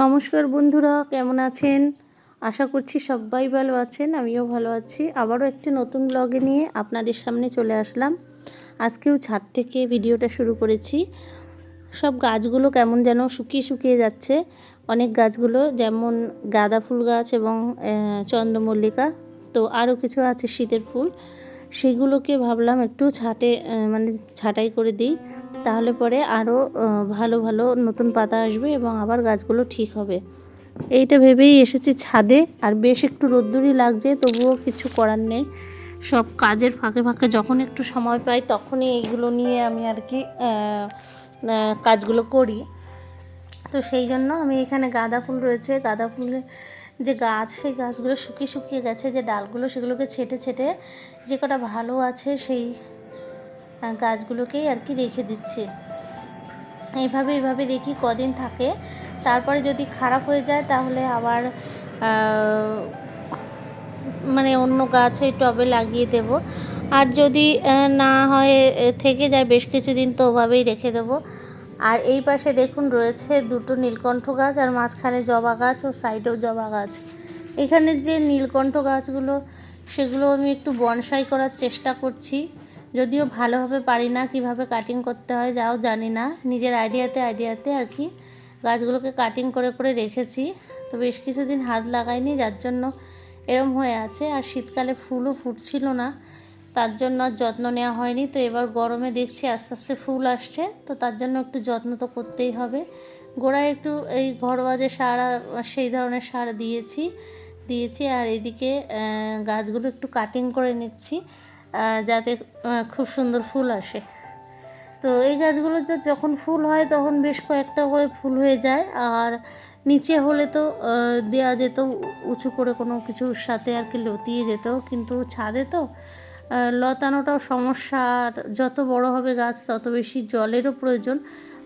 নমস্কার বন্ধুরা, কেমন আছেন? আশা করছি সবাই ভালো আছেন, আমিও ভালো আছি। আবারও একটি নতুন ব্লগে নিয়ে আপনাদের সামনে চলে আসলাম। আজকেও ছাদ থেকে ভিডিওটা শুরু করেছি। সব গাছগুলো কেমন যেন শুকিয়ে শুকিয়ে যাচ্ছে। অনেক গাছগুলো, যেমন গাঁদা ফুল গাছ এবং চন্দ্রমল্লিকা, তো আরও কিছু আছে শীতের ফুল। সেগুলোকে ভাবলাম একটু ছাটে মানে ছাটাই করে দিই। তাহলে পরে আরও ভালো ভালো নতুন পাতা আসবে এবং আবার গাছগুলো ঠিক হবে। এইটা ভেবেই এসেছি ছাদে। আর বেশ একটু রোদ্দুরই লাগছে, তবুও কিছু করার নেই। সব কাজের ফাঁকে ফাঁকে যখন একটু সময় পাই, তখনই এইগুলো নিয়ে আমি আর কি কাজগুলো করি। তো সেই জন্য আমি এখানে গাঁদা ফুল রয়েছে। গাঁদা ফুলের যে গাছ, সেই গাছগুলো শুকিয়ে শুকিয়ে গেছে, যে ডালগুলো সেগুলোকে ছেটে ছেটে যে কটা ভালো আছে সেই গাছগুলোকেই আর কি রেখে দিচ্ছি। এইভাবে এইভাবে দেখি কদিন থাকে। তারপরে যদি খারাপ হয়ে যায় তাহলে আবার মানে অন্য গাছ এই টবে লাগিয়ে দেব। আর যদি না হয় থেকে যায় বেশ কিছুদিন তো ওভাবেই রেখে দেবো। আর এই পাশে দেখুন রয়েছে দুটো নীলকণ্ঠ গাছ আর মাঝখানে জবা গাছ ও সাইডেও জবা গাছ। এখানে যে নীলকণ্ঠ গাছগুলো, সেগুলো আমি একটু বনসাই করার চেষ্টা করছি। যদিও ভালোভাবে পারি না কীভাবে কাটিং করতে হয়, যাও জানি না। নিজের আইডিয়াতে আইডিয়াতে আর কি গাছগুলোকে কাটিং করে করে রেখেছি। তো বেশ কিছুদিন হাত লাগাইনি, যার জন্য এরম হয়ে আছে। আর শীতকালে ফুলও ফুটছিল না। তার জন্য আর যত্ন নেওয়া হয়নি। তো এবার গরমে দেখছি আস্তে আস্তে ফুল আসছে। তো তার জন্য একটু যত্ন তো করতেই হবে। গোড়ায় একটু এই ঘরোয়া যে সার, সেই ধরনের সার দিয়েছি দিয়েছি। আর এদিকে গাছগুলো একটু কাটিং করে নিচ্ছি যাতে খুব সুন্দর ফুল আসে। তো এই গাছগুলোতে যখন ফুল হয়, তখন বেশ কয়েকটা করে ফুল হয়ে যায়। আর নিচে হলে তো দেওয়া যেত, উঁচু করে কোনো কিছুর সাথে আর কি লতিয়ে যেত। কিন্তু ছাদে তো লতানোটাও সমস্যা। আর যত বড় হবে গাছ, তত বেশি জলেরও প্রয়োজন।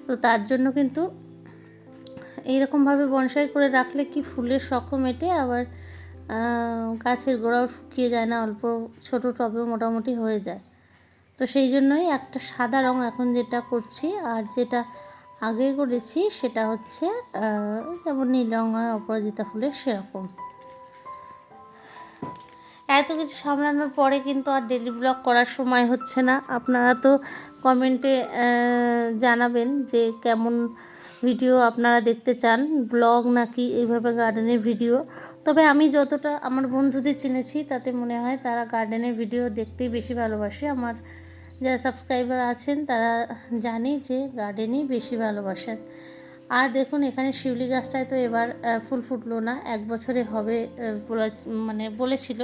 তো তার জন্য কিন্তু এইরকমভাবে বনসাই করে রাখলে কি ফুলের শখও মেটে, আবার গাছের গোড়াও শুকিয়ে যায় না, অল্প ছোট টবে মোটামুটি হয়ে যায়। তো সেই জন্যই একটা সাদা রং এখন যেটা করছি, আর যেটা আগে করেছি সেটা হচ্ছে যেমন নীল রং হয়, অপরাজিতা ফুলের সেরকম। এত কিছু সামলানোর পরে কিন্তু আর ডেলি ব্লগ করার সময় হচ্ছে না। আপনারা তো কমেন্টে জানাবেন যে কেমন ভিডিও আপনারা দেখতে চান ব্লগ নাকি এইভাবে গার্ডেনের ভিডিও তবে আমি যতটা আমার বন্ধুদের চিনেছি, তাতে মনে হয় তারা গার্ডেনের ভিডিও দেখতেই বেশি ভালোবাসে। আমার যারা সাবস্ক্রাইবার আছেন, তারা জানে যে গার্ডেনই বেশি ভালোবাসেন আর দেখুন, এখানে শিউলি গাছটায় তো এবার ফুল ফুটলো না। এক বছরে হবে মানে বলেছিল।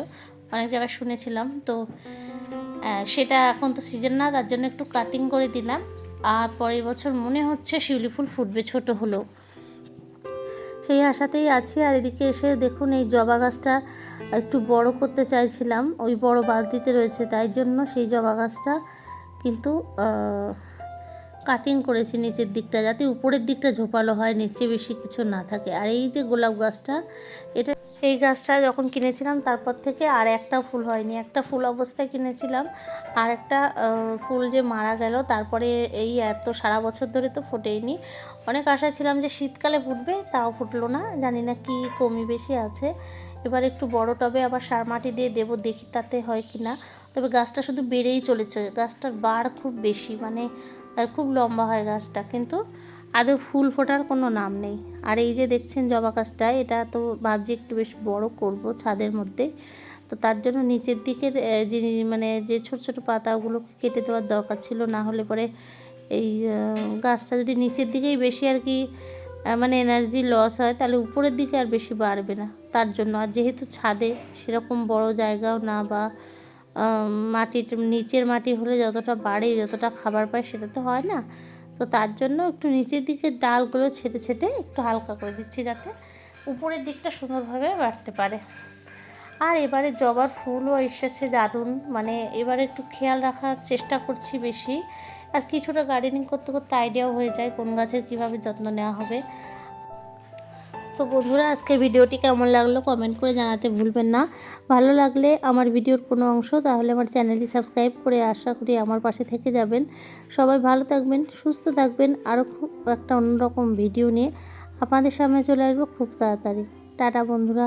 অনেক জায়গায় শুনেছিলাম। তো সেটা এখন তো সিজন না, তার জন্য একটু কাটিং করে দিলাম। আর পরের বছর মনে হচ্ছে শিউলি ফুল ফুটবে ছোট হলেও। সেই আশাতেই আছি। আর এদিকে এসে দেখুন, এই জবা গাছটা একটু বড় করতে চাইছিলাম। ওই বড় বালতিতে রয়েছে, তাই জন্য সেই জবা গাছটা কিন্তু কাটিং করেছি নিচের দিকটা যাতে উপরের দিকটা ঝোপালো হয়, নিচে বেশি কিছু না থাকে। আর এই যে গোলাপ গাছটা, এটা এই গাছটা যখন কিনেছিলাম, তারপর থেকে আর একটা ফুল হয়নি। একটা ফুল অবস্থায় কিনেছিলাম, আর একটা ফুল যে মারা গেল, তারপরে এই এত সারা বছর ধরে তো ফোটেইনি। অনেক আশা ছিলাম যে শীতকালে ফুটবে, তাও ফুটলো না, জানি না কি কমি বেশি আছে। এবার একটু বড় টবে আবার সার মাটি দিয়ে দেবো, দেখি তাতে হয় কি না তবে গাছটা শুধু বেড়েই চলেছে। গাছটার বার খুব বেশি মানে আহ, খুব লম্বা হয় গাছটা কিন্তু আদৌ ফুল ফোটার কোনো নাম নেই। আর এই যে দেখছেন জবা গাছটা এটা তো ভাবছি একটু বেশ বড় করব ছাদের মধ্যে। তো তার জন্য নিচের দিকের যে মানে যে ছোট ছোট পাতাগুলোকে কেটে দেওয়ার দরকার ছিল না হলে পরে এই গাছটা যদি নিচের দিকেই বেশি আর কি মানে এনার্জি লস হয় তাহলে উপরের দিকে আর বেশি বাড়বে না। তার জন্য আর যেহেতু ছাদে সেরকম বড় জায়গাও না বা মাটির নিচের মাটি হলে যতটা বাড়ে, যতটা খাবার পায় সেটা তো হয় না। তো তার জন্য একটু নিচের দিকে ডালগুলো ছেটে ছেটে একটু হালকা করে দিচ্ছি যাতে উপরের দিকটা সুন্দরভাবে বাড়তে পারে। আর এবারে জবার ফুলও এসেছে দারুণ। মানে এবারে একটু খেয়াল রাখার চেষ্টা করছি বেশি। আর কিছুটা গার্ডেনিং করতে করতে আইডিয়াও হয়ে যায় কোন গাছের কীভাবে যত্ন নেওয়া হবে। তো বন্ধুরা, আজকের ভিডিওটি কেমন লাগল কমেন্ট করে জানাতে ভুলবেন না। ভালো লাগলে আমার ভিডিওর কোনো অংশ, তাহলে আমার চ্যানেলটি সাবস্ক্রাইব করে আশা করি আমার পাশে থেকে যাবেন। সবাই ভালো থাকবেন, সুস্থ থাকবেন, আরও খুব একটা অন্যরকম ভিডিও নিয়ে আপনাদের সামনে চলে আসব খুব তাড়াতাড়ি। টাটা বন্ধুরা।